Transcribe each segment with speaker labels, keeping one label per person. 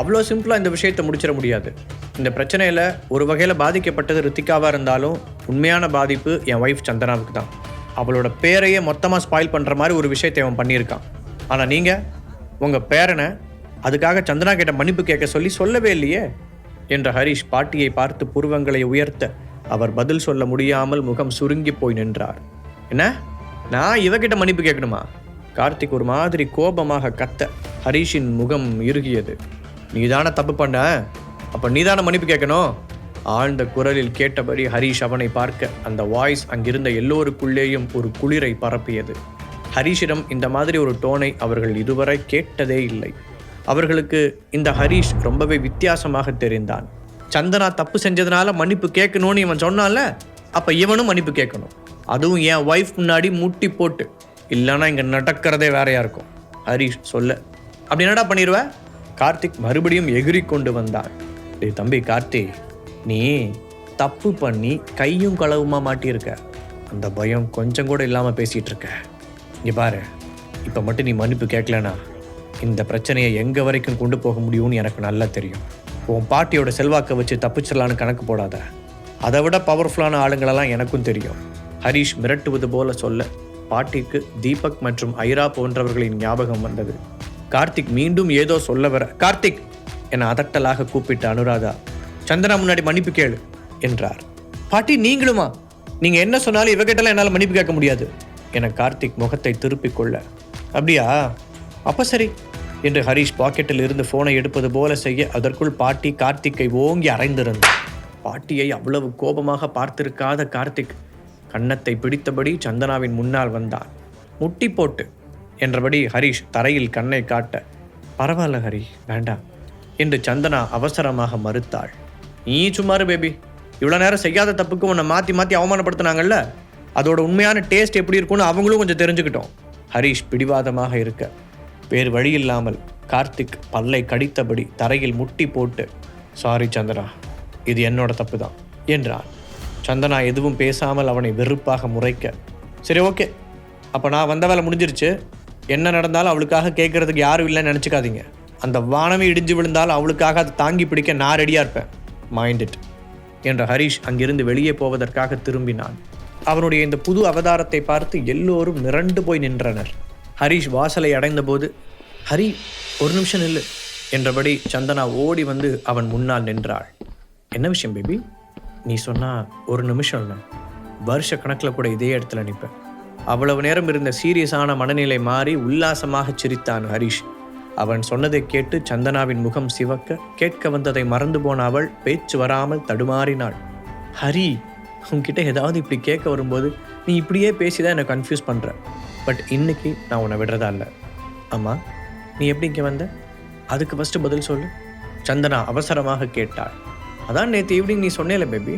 Speaker 1: அவ்வளோ சிம்பிளாக இந்த விஷயத்தை முடிச்சிட முடியாது. இந்த பிரச்சனையில் ஒரு வகையில் பாதிக்கப்பட்டது ரித்திகாவாக இருந்தாலும் உண்மையான பாதிப்பு என் ஒய்ஃப் சந்தனாவுக்கு தான். அவளோட பேரையே மொத்தமாக ஸ்பாயில் பண்ணுற மாதிரி ஒரு விஷயத்தை அவன் பண்ணியிருக்கான். ஆனால் நீங்கள் உங்கள் பேரனை அதுக்காக சந்தனா கிட்ட மன்னிப்பு கேட்க சொல்லி சொல்லவே இல்லையே? என்ற ஹரிஷ் பாட்டியை பார்த்து புருவங்களை உயர்த்த அவர் பதில் சொல்ல முடியாமல் முகம் சுருங்கி போய் நின்றார். என்ன? நான் இவகிட்ட மன்னிப்பு கேட்கணுமா? கார்த்திக் ஒரு மாதிரி கோபமாக கத்த ஹரிஷின் முகம் இறுகியது. நீதானே தப்பு பண்ண? அப்ப நீதானே மன்னிப்பு கேட்கணும்? ஆழ்ந்த குரலில் கேட்டபடி ஹரிஷ் அவனை பார்க்க அந்த வாய்ஸ் அங்கிருந்த எல்லோருக்குள்ளேயும் ஒரு குளிரை பரப்பியது. ஹரிஷிடம் இந்த மாதிரி ஒரு டோனை அவர்கள் இதுவரை கேட்டதே இல்லை. அவர்களுக்கு இந்த ஹரிஷ் ரொம்பவே வித்தியாசமாக தெரிந்தான். சந்தனா தப்பு செஞ்சதுனால மன்னிப்பு கேட்கணும்னு இவன் சொன்னால அப்ப இவனும் மன்னிப்பு கேட்கணும். அதுவும் என் ஒய்ஃப் முன்னாடி முட்டி போட்டு இல்லைன்னா இங்கே நடக்கிறதே வேறையா இருக்கும். ஹரிஷ் சொல்ல. அப்படி என்னடா பண்ணிடுவேன் கார்த்திக் மறுபடியும் எகிரி கொண்டு வந்தான் டே தம்பி கார்த்தி நீ தப்பு பண்ணி கையும் களவுமா மாட்டியிருக்க? அந்த பயம் கொஞ்சம் கூட இல்லாமல் பேசிகிட்டு இருக்க இங்கே பாரு இப்போ மட்டும் நீ மன்னிப்பு கேட்கலனா இந்த பிரச்சனையை எங்கே வரைக்கும் கொண்டு போக முடியும்னு எனக்கு நல்லா தெரியும். உன் பாட்டியோட செல்வாக்கை வச்சு தப்பிச்சிடலான்னு கணக்கு போடாத. அதை விட பவர்ஃபுல்லான ஆளுங்களெல்லாம் எனக்கும் தெரியும். ஹரிஷ் மிரட்டுவது போல சொல்ல பாட்டிக்கு தீபக் மற்றும் ஐரா போன்றவர்களின் ஞாபகம் வந்தது. கார்த்திக் மீண்டும் ஏதோ சொல்ல வர கார்த்திக்! என அதட்டலாக கூப்பிட்ட அனுராதா. சந்தனா முன்னாடி மன்னிப்பு கேளு என்றார். பாட்டி நீங்களுமா? நீங்க என்ன சொன்னாலும் இவகிட்டலாம் என்னால் மன்னிப்பு கேட்க முடியாது என கார்த்திக் முகத்தை திருப்பிக் கொள்ள. அப்படியா? அப்ப சரி என்று ஹரிஷ் பாக்கெட்டில் இருந்து போனை எடுப்பது போல செய்ய அதற்குள் பாட்டி கார்த்திக்கை ஓங்கி அரைந்திருந்தார் பாட்டியை அவ்வளவு கோபமாக பார்த்திருக்காத கார்த்திக் கன்னத்தை பிடித்தபடி சந்தனாவின் முன்னால் வந்தான். முட்டி போட்டு என்றபடி ஹரிஷ் தரையில் கண்ணை காட்ட பரவாயில்ல ஹரி வேண்டாம். என்று சந்தனா அவசரமாக மறுத்தாள். நீ சும்மாரு பேபி. இவ்வளோ நேரம் செய்யாத தப்புக்கு உன்னை மாற்றி மாற்றி அவமானப்படுத்தினாங்கல்ல? அதோட உண்மையான டேஸ்ட் எப்படி இருக்கும்னு அவங்களும் கொஞ்சம் தெரிஞ்சுக்கிட்டோம். ஹரிஷ் பிடிவாதமாக இருக்க வேறு வழி இல்லாமல் கார்த்திக் பல்லை கடித்தபடி தரையில் முட்டி போட்டு சாரி சந்தனா. இது என்னோட தப்பு தான் என்றான். சந்தனா எதுவும் பேசாமல் அவனை வெறுப்பாக முறைக்க சரி ஓகே. அப்போ நான் வந்த வேலை முடிஞ்சிருச்சு. என்ன நடந்தாலும் அவளுக்காக கேட்கறதுக்கு யாரும் இல்லைன்னு நினச்சிக்காதீங்க. அந்த வானமே இடிஞ்சு விழுந்தாலும் அவளுக்காக அதை தாங்கி பிடிக்க நான் ரெடியாக இருப்பேன். மைண்ட் இட் என்ற ஹரிஷ் அங்கிருந்து வெளியே போவதற்காக திரும்பினான். அவனுடைய இந்த புது அவதாரத்தை பார்த்து எல்லோரும் மிரண்டு போய் நின்றனர். ஹரிஷ் வாசலை அடைந்தபோது ஹரி ஒரு நிமிஷம் நில்லு என்றபடி சந்தனா ஓடி வந்து அவன் முன்னால் நின்றாள். என்ன விஷயம் பேபி நீ சொன்னால் ஒரு நிமிஷம் இல்லை. வருஷ கணக்கில் கூட இதே இடத்துல நிற்பேன் அவ்வளவு நேரம் இருந்த சீரியஸான மனநிலை மாறி உல்லாசமாக சிரித்தான் ஹரிஷ். அவன் சொன்னதை கேட்டு சந்தனாவின் முகம் சிவக்க கேட்க வந்ததை மறந்து போன அவள் பேச்சு வராமல் தடுமாறினாள். ஹரி உன்கிட்ட ஏதாவது இப்படி கேட்க வரும்போது நீ இப்படியே பேசி தான் என்னை கன்ஃபியூஸ் பண்ணுற பட் இன்னைக்கு நான் உன்னை விடுறதா இல்லை. ஆமாம் நீ எப்படி இங்கே வந்த? அதுக்கு ஃபஸ்ட்டு பதில் சொல்லு. சந்தனா அவசரமாக கேட்டாள். அதான் நேற்று ஈவினிங் நீ சொன்னேல பேபி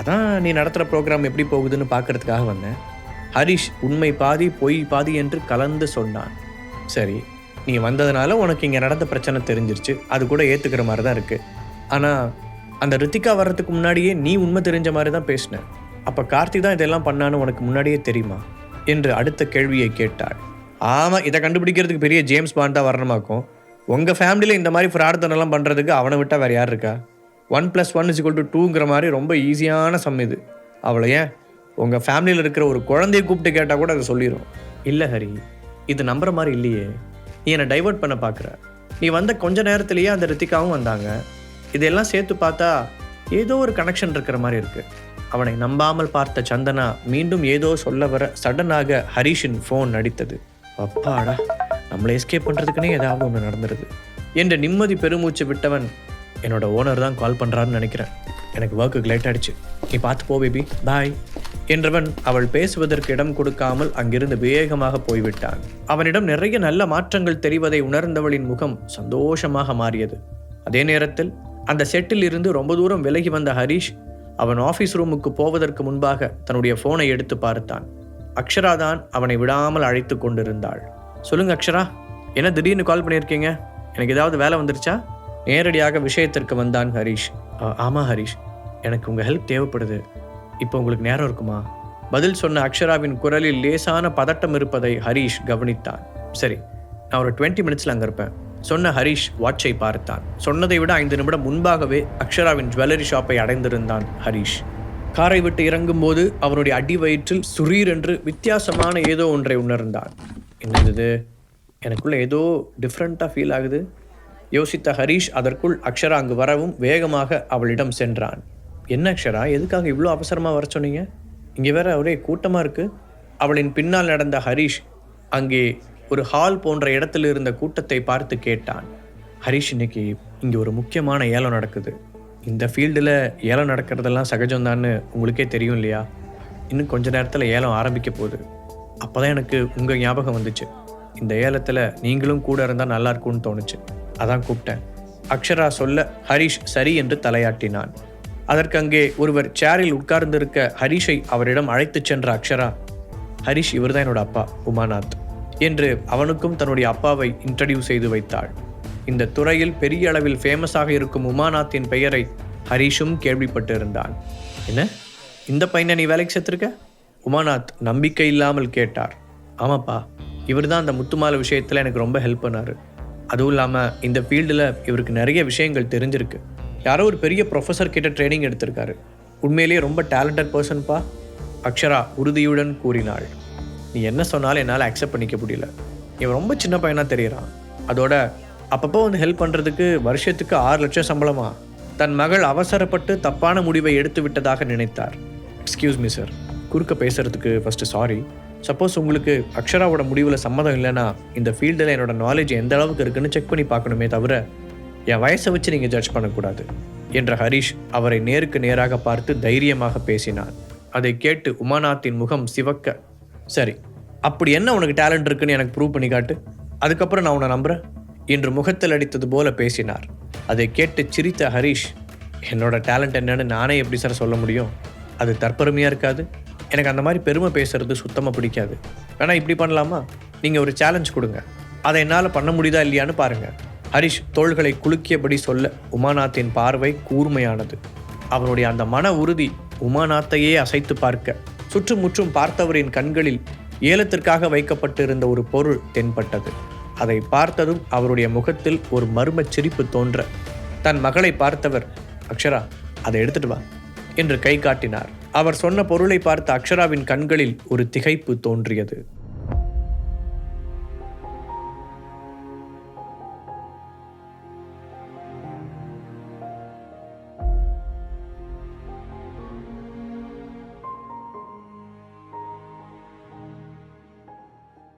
Speaker 1: அதான் நீ நடத்துகிற ப்ரோக்ராம் எப்படி போகுதுன்னு பார்க்கறதுக்காக வந்தேன். ஹரிஷ் உண்மை பாதி பொய் பாதி என்று கலந்து சொன்னான். சரி நீ வந்ததுனால உனக்கு இங்கே நடந்த பிரச்சனை தெரிஞ்சிருச்சு. அது கூட ஏற்றுக்கிற மாதிரி தான் இருக்குது ஆனால் அந்த ரித்திகா வர்றதுக்கு முன்னாடியே நீ உண்மை தெரிஞ்ச மாதிரி தான் பேசின. அப்போ கார்த்தி தான் இதெல்லாம் பண்ணான்னு உனக்கு முன்னாடியே தெரியுமா? என்று அடுத்த கேள்வியை கேட்டாள். ஆமாம் இதை கண்டுபிடிக்கிறதுக்கு பெரிய ஜேம்ஸ் பாண்ட் தான் வரணுமாக்கும். உங்கள் ஃபேமிலியில் இந்த மாதிரி ஃப்ராட்தனெல்லாம் பண்ணுறதுக்கு அவனை விட்டால் வேறு யார் இருக்கா? One plus one is two டூங்கிற மாதிரி ரொம்ப ஈஸியான சம் இது. அவளை ஏன் உங்கள் ஃபேமிலியில் இருக்கிற ஒரு குழந்தைய கூப்பிட்டு கேட்டால் கூட அதை சொல்லிடும் இல்லை ஹரி இது நம்புற மாதிரி இல்லையே. நீ என்னை டைவர்ட் பண்ண பார்க்குற நீ வந்த கொஞ்ச நேரத்துலேயே அந்த ரித்திகாவும் வந்தாங்க. இதெல்லாம் சேர்த்து பார்த்தா ஏதோ ஒரு கனெக்ஷன் இருக்கிற மாதிரி இருக்குது அவனை நம்பாமல் பார்த்த சந்தனா மீண்டும் ஏதோ சொல்ல வர சடனாக ஹரிஷின் ஃபோன் அடித்தது. அப்பாடா நம்மளை எஸ்கேப் பண்ணுறதுக்குன்னே ஏதாவது ஒன்று நடந்துருது. என்ற நிம்மதி பெருமூச்சு விட்டவன் என்னோட ஓனர் தான் கால் பண்ணுறான்னு நினைக்கிறேன். எனக்கு ஒர்க்குக்கு லேட் ஆயிடுச்சு. நீ பார்த்து போ பேபி பாய் என்றவன் அவள் பேசுவதற்கு இடம் கொடுக்காமல் அங்கிருந்து வேகமாக போய்விட்டான். அவனிடம் நிறைய நல்ல மாற்றங்கள் தெரிவதை உணர்ந்தவளின் முகம் சந்தோஷமாக மாறியது. அதே நேரத்தில் அந்த செட்டில் இருந்து ரொம்ப தூரம் விலகி வந்த ஹரிஷ் அவன் ஆபீஸ் ரூமுக்கு போவதற்கு முன்பாக தன்னுடைய போனை எடுத்து பார்த்தான். அக்ஷரா தான் அவனை விடாமல் அழைத்து கொண்டிருந்தாள். சொல்லுங்க அக்ஷரா என்ன திடீர்னு கால் பண்ணியிருக்கீங்க? எனக்கு ஏதாவது வேலை வந்துருச்சா? நேரடியாக விஷயத்திற்கு வந்தான் ஹரிஷ். "ஆ- ஆமா ஹரிஷ். எனக்கு உங்க ஹெல்ப் தேவைப்படுது. இப்போ உங்களுக்கு நேரம் இருக்குமா? பதில் சொன்ன அக்ஷராவின் குரலில் லேசான பதட்டம் இருப்பதை ஹரிஷ் கவனித்தான். சரி நான் ஒரு டுவெண்ட்டி மினிட்ஸில் அங்கே இருப்பேன். சொன்ன ஹரிஷ் வாட்சை பார்த்தான். சொன்னதை விட ஐந்து நிமிடம் முன்பாகவே அக்ஷராவின் ஜுவல்லரி ஷாப்பை அடைந்திருந்தான் ஹரிஷ். காரை விட்டு இறங்கும்போது அவனுடைய அடி வயிற்றில் சுரீர் என்று வித்தியாசமான ஏதோ ஒன்றை உணர்ந்தான். என்னது எனக்குள்ளே எனக்குள்ள ஏதோ டிஃப்ரெண்ட்டாக ஃபீல் ஆகுது. யோசித்த ஹரிஷ் அதற்குள் அக்ஷரா அங்கு வரவும் வேகமாக அவளிடம் சென்றான். என்ன அக்ஷரா? எதுக்காக இவ்வளோ அவசரமாக வர சொன்னீங்க? இங்கே வேற ஒரே கூட்டமாக இருக்குது அவளின் பின்னால் நடந்த ஹரிஷ் அங்கே ஒரு ஹால் போன்ற இடத்துல இருந்த கூட்டத்தை பார்த்து கேட்டான். ஹரிஷ் இன்னைக்கு இங்கே ஒரு முக்கியமான ஏலம் நடக்குது. இந்த ஃபீல்டில் ஏலம் நடக்கிறதெல்லாம் சகஜம்தான்னு உங்களுக்கே தெரியும் இல்லையா? இன்னும் கொஞ்ச நேரத்தில் ஏலம் ஆரம்பிக்க போகுது. அப்போ தான் எனக்கு உங்கள் ஞாபகம் வந்துச்சு. இந்த ஏலத்தில் நீங்களும் கூட இருந்தால் நல்லா இருக்கும்னு தோணுச்சு. அதான் கூப்பிட்டேன். அக்ஷரா சொல்ல ஹரிஷ் சரி என்று தலையாட்டினான். அதற்கு அங்கே ஒருவர் சேரில் உட்கார்ந்திருக்க ஹரிஷை அவரிடம் அழைத்துச் சென்ற அக்ஷரா ஹரிஷ் இவர்தான் என்னோட அப்பா உமாநாத் என்று அவனுக்கும் தன்னுடைய அப்பாவை இன்ட்ரடியூஸ் செய்து வைத்தாள். இந்த துறையில் பெரிய அளவில் ஃபேமஸாக இருக்கும் உமாநாத்தின் பெயரை ஹரிஷும் கேள்விப்பட்டு இருந்தான். என்ன? இந்த பையனை நீ வேலைக்கு சேர்த்துருக்க உமாநாத் நம்பிக்கை இல்லாமல் கேட்டார். ஆமாப்பா இவர் தான் அந்த முத்துமால விஷயத்தில் எனக்கு ரொம்ப ஹெல்ப் பண்ணார். அதுவும் இல்லாமல் இந்த ஃபீல்டில் இவருக்கு நிறைய விஷயங்கள் தெரிஞ்சிருக்கு. யாரோ ஒரு பெரிய ப்ரொஃபஸர் கிட்ட ட்ரைனிங் எடுத்திருக்காரு. உண்மையிலேயே ரொம்ப டேலண்டட் பர்சன்ப்பா அக்ஷரா உறுதியுடன் கூறினாள். நீ என்ன சொன்னாலும் என்னால் அக்செப்ட் பண்ணிக்க முடியல. இவன் ரொம்ப சின்ன பையனாக தெரியறான். அதோட அப்பப்போ வந்து ஹெல்ப் பண்ணுறதுக்கு வருஷத்துக்கு ஆறு லட்சம் சம்பளமா? தன் மகள் அவசரப்பட்டு தப்பான முடிவை எடுத்து விட்டதாக நினைத்தார். எக்ஸ்கியூஸ் மீ சார் குறுக்க பேசுறதுக்கு ஃபஸ்ட்டு சாரி சப்போஸ் உங்களுக்கு அக்ஷராவோட முடிவில் சம்மதம் இல்லைன்னா இந்த ஃபீல்டில் என்னோட நாலேஜ் எந்த அளவுக்கு இருக்குன்னு செக் பண்ணி பார்க்கணுமே தவிர என் வயசை வச்சு நீங்கள் ஜட்ஜ் பண்ணக்கூடாது என்ற ஹரிஷ் அவரை நேருக்கு நேராக பார்த்து தைரியமாக பேசினார். அதை கேட்டு உமாநாத்தின் முகம் சிவக்க சரி அப்படி என்ன உனக்கு டேலண்ட் இருக்குன்னு எனக்கு ப்ரூவ் பண்ணி காட்டு. அதுக்கப்புறம் நான் உன்னை நம்புறேன் என்று முகத்தில் அடித்தது போல பேசினார். அதை கேட்டு சிரித்த ஹரிஷ் என்னோட டேலண்ட் என்னன்னு நானே எப்படி சார் சொல்ல முடியும்? அது தற்பெருமையாக இருக்காது. எனக்கு அந்த மாதிரி பெருமை பேசுறது சுத்தமாக பிடிக்காது. வேணா இப்படி பண்ணலாமா? நீங்கள் ஒரு சேலஞ்ச் கொடுங்க. அதை என்னால் பண்ண முடியுதா இல்லையான்னு பாருங்கள் ஹரிஷ் தோள்களை குலுக்கியபடி சொல்ல உமாநாத்தின் பார்வை கூர்மையானது. அவனுடைய அந்த மன உறுதி உமாநாத்தையே அசைத்து பார்க்க சுற்றுமுற்றும் பார்த்தவரின் கண்களில் ஏலத்திற்காக வைக்கப்பட்டிருந்த ஒரு பொருள் தென்பட்டது. அதை பார்த்ததும் அவருடைய முகத்தில் ஒரு மர்மச் சிரிப்பு தோன்ற தன் மகளை பார்த்தவர் அக்ஷரா அதை எடுத்துட்டு வா என்று கை காட்டினார். அவர் சொன்ன பொருளை பார்த்த அக்ஷராவின் கண்களில் ஒரு திகைப்பு தோன்றியது.